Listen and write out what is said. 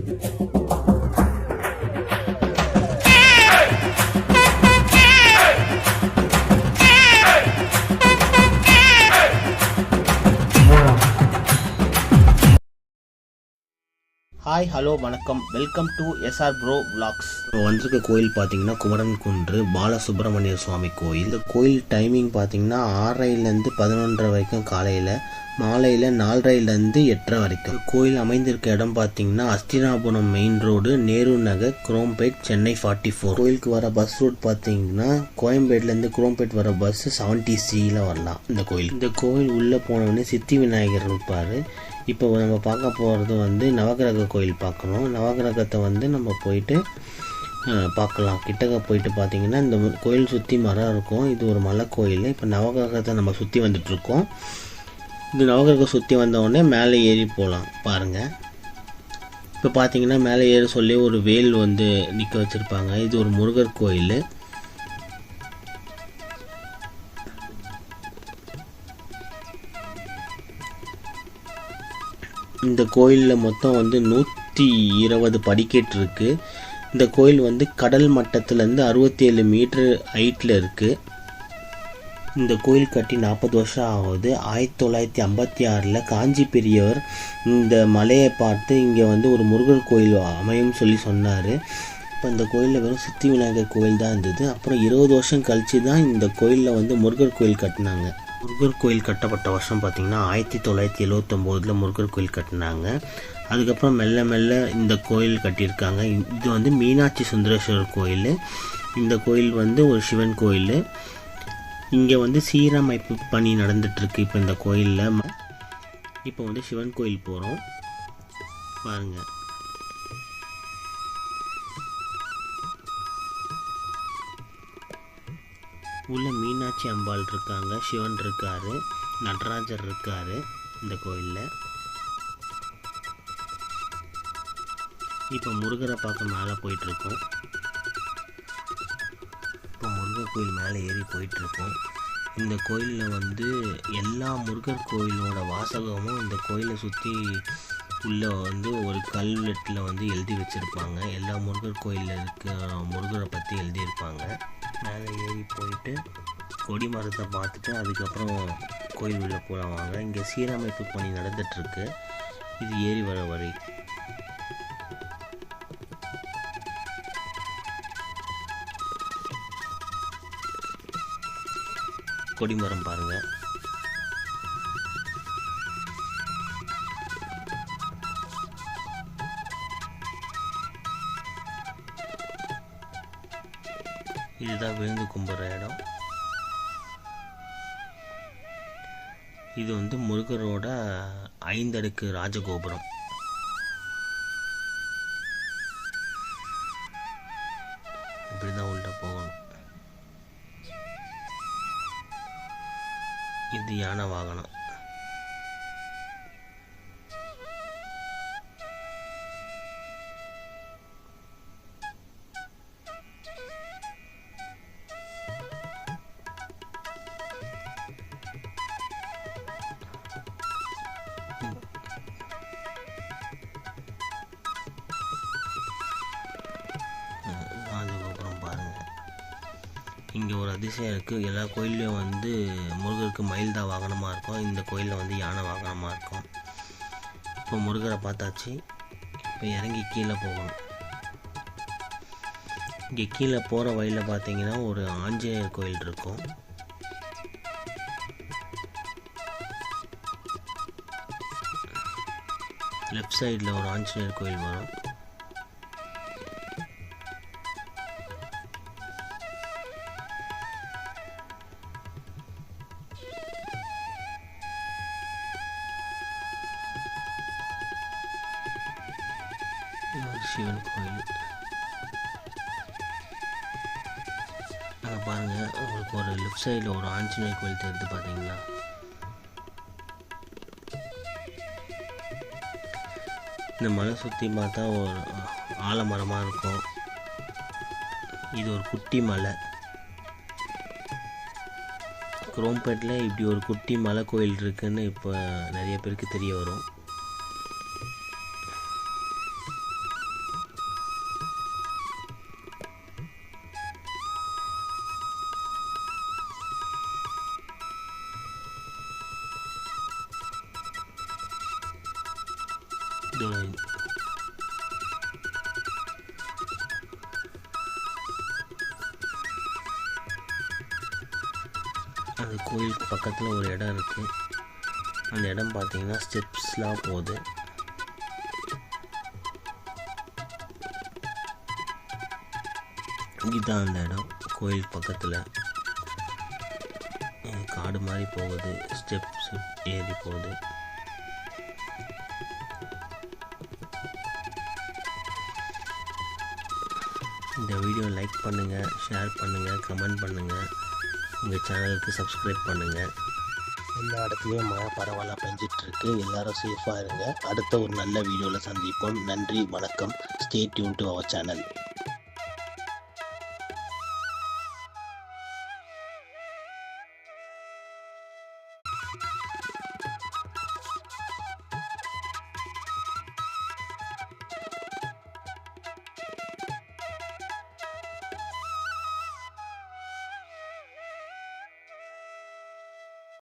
Thank you. Hi hello வணக்கம். Welcome to SR bro vlogs இப்போ வந்திருக்க கோயில் பார்த்தீங்கன்னா குமரன் குன்று பாலசுப்ரமணிய சுவாமி கோயில். இந்த கோயில் டைமிங் பார்த்தீங்கன்னா ஆறரைலேருந்து பதினொன்றரை வரைக்கும் காலையில் மாலையில் நாலரைலேருந்து எட்டரை வரைக்கும். கோயில் அமைந்திருக்க இடம் பார்த்தீங்கன்னா Hastinapuram main road Nehru Nagar Chromepet Chennai forty four கோயிலுக்கு வர பஸ் ரூட் பார்த்தீங்கன்னா கோயம்பேட்லேருந்து குரோம்பேட் வர பஸ் செவன்ட்டி சியில் வரலாம். இந்த கோயில். இந்த கோயில் உள்ளே போனோடனே சித்தி விநாயகர் இருப்பார். இப்போ நம்ம பார்க்க போகிறது வந்து நவகிரக கோயில் பார்க்கணும். நவகிரகத்தை வந்து நம்ம போயிட்டு பார்க்கலாம். கிட்டக்க போயிட்டு பார்த்தீங்கன்னா இந்த கோயில் சுற்றி மரம் இருக்கும். இது ஒரு மலை கோயில் இப்போ நவகிரகத்தை நம்ம சுற்றி வந்துட்ருக்கோம் இந்த நவகிரகம் சுற்றி வந்தவுடனே மேலே ஏறி போகலாம் பாருங்கள் இப்போ பார்த்தீங்கன்னா மேலே ஏற சொல்லி ஒரு வேல் வந்து நிற்க வச்சுருப்பாங்க. இது ஒரு முருகர் கோயில். இந்த கோயிலில் மொத்தம் வந்து நூற்றி இருபது படிக்கட்டு இருக்குது இந்த கோயில் வந்து கடல் மட்டத்துலேருந்து அறுபத்தி ஏழு மீட்ரு ஹைட்டில் இருக்குது இந்த கோயில் கட்டி நாற்பது வருஷம் ஆகுது. ஆயிரத்தி தொள்ளாயிரத்தி ஐம்பத்தி ஆறில் காஞ்சி பெரியவர் இந்த மலையை பார்த்து இங்கே வந்து ஒரு முருகர் கோயில் அமையும் சொல்லி சொன்னார். இப்போ இந்த கோயிலில் வெறும் சித்தி விநாயகர் கோயில் தான் இருந்தது. அப்புறம் இருபது வருஷம் கழித்து தான் இந்த கோயிலில் வந்து முருகர் கோயில் கட்டினாங்க. முருகர் கோயில் கட்டப்பட்ட வருஷம் பார்த்திங்கன்னா ஆயிரத்தி தொள்ளாயிரத்தி எழுவத்தொம்போதில் முருகர் கோயில் கட்டினாங்க. அதுக்கப்புறம் மெல்ல மெல்ல இந்த கோயில் கட்டியிருக்காங்க. இது வந்து மீனாட்சி சுந்தரேஸ்வரர் கோயில். இந்த கோயில் வந்து ஒரு சிவன் கோயில். இங்கே வந்து சீரமைப்பு பணி நடந்துட்டுருக்கு இப்போ இந்த கோயிலில். இப்போ வந்து சிவன் கோயில் போகிறோம் பாருங்கள் உள்ளே மீனாட்சி அம்பாள் இருக்காங்க. சிவன் இருக்காரு. நடராஜர் இருக்காரு இந்த கோயிலில். இப்போ முருகரை பார்க்க மேலே போயிட்டுருக்கோம். இப்போ முருகர் கோயில் மேலே ஏறி போயிட்டுருக்கோம். இந்த கோயிலில் வந்து எல்லா முருகர் கோயிலோட வாசகமும் இந்த கோயிலை சுற்றி உள்ள வந்து ஒரு கல்வெட்டில் வந்து எழுதி வச்சுருப்பாங்க. எல்லா முருகர் கோயிலில் இருக்க முருகரை பற்றி எழுதியிருப்பாங்க. மேலே ஏறி போயிட்டு கொடி மரத்தை பார்த்துட்டு அதுக்கப்புறம் கோயில் உள்ளே போகலாம் வாங்க. இங்கே சீரமைப்பு பணி நடந்துட்டுருக்கு. இது ஏறி வர வழி கொடிமரம் பாருங்கள் இதுதான் விழுந்து கும்பிட்ற இடம். இது வந்து முருகரோட ஐந்தடுக்கு ராஜகோபுரம். இப்படி தான் உள்ள போகணும். இது யானை வாகனம். இங்கே ஒரு அதிசயம் இருக்குது எல்லா கோயில்லையும் வந்து முருகருக்கு மயில் தான் வாகனமாக இருக்கும். இந்த கோயிலில் வந்து யானை வாகனமாக இருக்கும். இப்போ முருகரை பார்த்தாச்சு. இப்போ இறங்கி கீழே போகணும். இங்கே கீழே போகிற வழியில் பார்த்தீங்கன்னா ஒரு ஆஞ்சநேயர் கோயில் இருக்கும். லெஃப்ட் சைடில் ஒரு ஆஞ்சநேயர் கோயில் வரும். இது ஒரு oh, அதை கோயில் பாருங்கள் உங்களுக்கு ஒரு லெஃப்ட் சைடில் ஒரு ஆஞ்சநேயர் கோயில் தெரிந்து பார்த்தீங்களா இந்த மலை சுற்றி பார்த்தா ஒரு ஆலமரமாக இருக்கும். இது ஒரு குட்டி மலை. குரோம்பேட்டில் இப்படி ஒரு குட்டி மலை கோயில் இருக்குன்னு இப்போ நிறைய பேருக்கு தெரிய வரும். இதோ அந்த கோயிலுக்கு பக்கத்தில் ஒரு இடம் இருக்குது அந்த இடம் பார்த்தீங்கன்னா ஸ்டெப்ஸ்லாம் போகுது. இதுதான் அந்த இடம் கோயில் பக்கத்தில். காடு மாதிரி போகுது ஸ்டெப்ஸ் ஏறி போகுது. இந்த வீடியோ லைக் பண்ணுங்கள் ஷேர் பண்ணுங்கள் கமெண்ட் பண்ணுங்கள் உங்கள் சேனலுக்கு சப்ஸ்கிரைப் பண்ணுங்கள் எல்லா இடத்துலையும் மழை பரவாயில்ல பெஞ்சிட்ருக்கு. எல்லாரும் சேஃபாக இருங்க. அடுத்த ஒரு நல்ல வீடியோவில் சந்திப்போம். நன்றி வணக்கம். Stay tuned to our channel